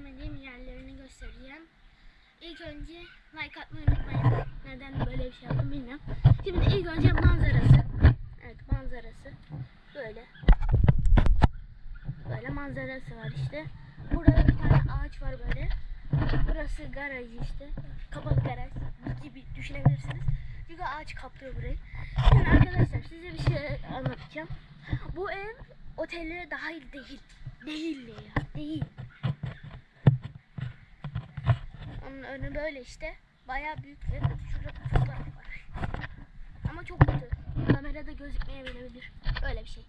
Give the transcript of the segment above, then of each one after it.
göstermediğim yerlerini göstereceğim. İlk önce like atmayı unutmayın. Neden böyle bir şey yaptım bilmiyorum. Şimdi ilk önce manzarası. Evet manzarası. Böyle. Böyle manzarası var işte. Burada bir tane ağaç var böyle. Burası garaj işte. Kapalı garaj gibi düşünebilirsiniz. Çünkü ağaç kaplıyor burayı. Şimdi arkadaşlar size bir şey anlatacağım. Bu ev otellere dahil değil. Değil ya. Değil. Onun önü böyle işte. Bayağı büyük ve şurada fotoğraf var. Ama çok kötü. Kamerada gözükmeyebilir. Böyle bir şey.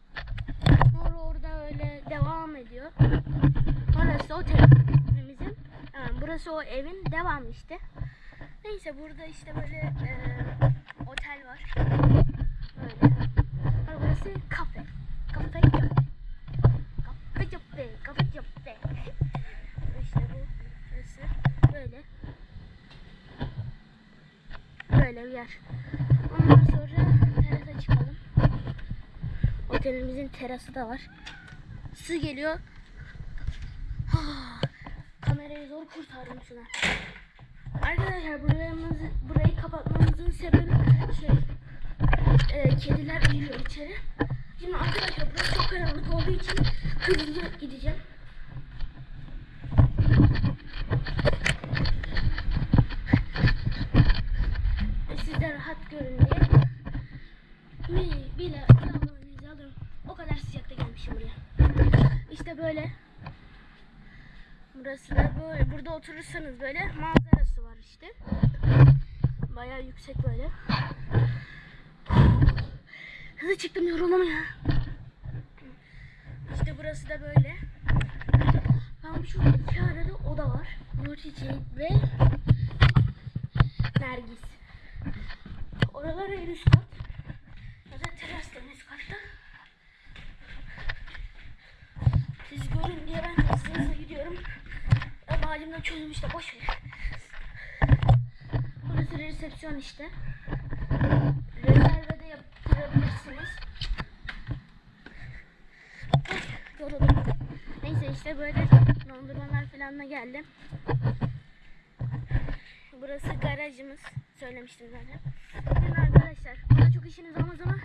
Sonra orada öyle devam ediyor. Orası otelimizin. Yani burası o evin devamı işte. Neyse burada işte böyle e, otel var. Böyle. Sonra burası kafe. Kafe kafe. Kafe kafe. Kafe kafe. işte bu. Burası böyle. Yer. Ondan sonra terasa çıkalım. Otelimizin terası da var. Su geliyor. Ah, Kamerayı zor kurtardım şuna. Arkadaşlar buramızı, burayı kapatmamızın sebebi şey e, kediler uyuyor içeri. Şimdi arkadaşlar burası çok karanlık olduğu için hızlı gideceğim. Siz de rahat görün diye. Bir, bile alırım. O kadar sıcakta gelmişim buraya. İşte böyle. Burası da böyle. Burada oturursanız böyle manzarası var işte. Bayağı yüksek böyle. Hızlı çıktım yoruldum ya. İşte burası da böyle. Tam şu iki arada oda var. Nur çiçeği ve Nergis. Oralar en üst kat. Zaten teras da katta. Siz görün diye ben de hızlı hızlı gidiyorum. Ama halimden çözülmüş de boş ver. Burası resepsiyon işte. Rezerve de yaptırabilirsiniz. Yoruldum. Neyse işte böyle dondurmalar falanla geldim. Burası garajımız. Söylemiştim zaten. Şimdi arkadaşlar bana çok işiniz olmaz ama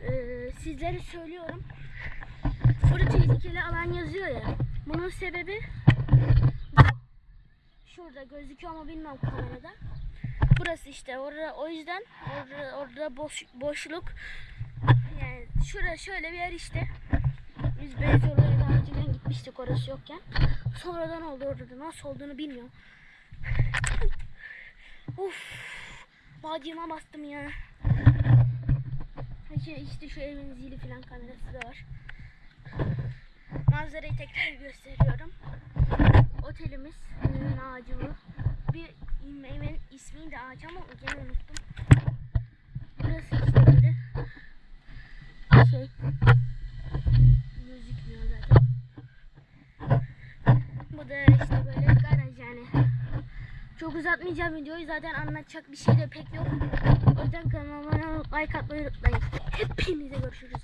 eee sizlere söylüyorum. Burada tehlikeli alan yazıyor ya. Bunun sebebi. Şurada gözüküyor ama bilmem kamerada. Burası işte orada o yüzden orada, orada boş, boşluk yani şurada şöyle bir yer işte. Biz Beyaz oraya daha önceden gitmiştik orası yokken. Sonradan oldu orada nasıl olduğunu bilmiyorum. Uf. Bacıma bastım ya. İşte, işte şu evin zili falan kamerası da var. Manzarayı tekrar gösteriyorum. Otelimiz evin ağacı bu. Bir evin ismi de ağaç ama gene unuttum. Burası işte böyle şey gözükmüyor zaten. Bu da işte böyle garaj yani. Çok uzatmayacağım videoyu zaten anlatacak bir şey de pek yok. O yüzden kanalıma like atmayı unutmayın. Hepinize görüşürüz.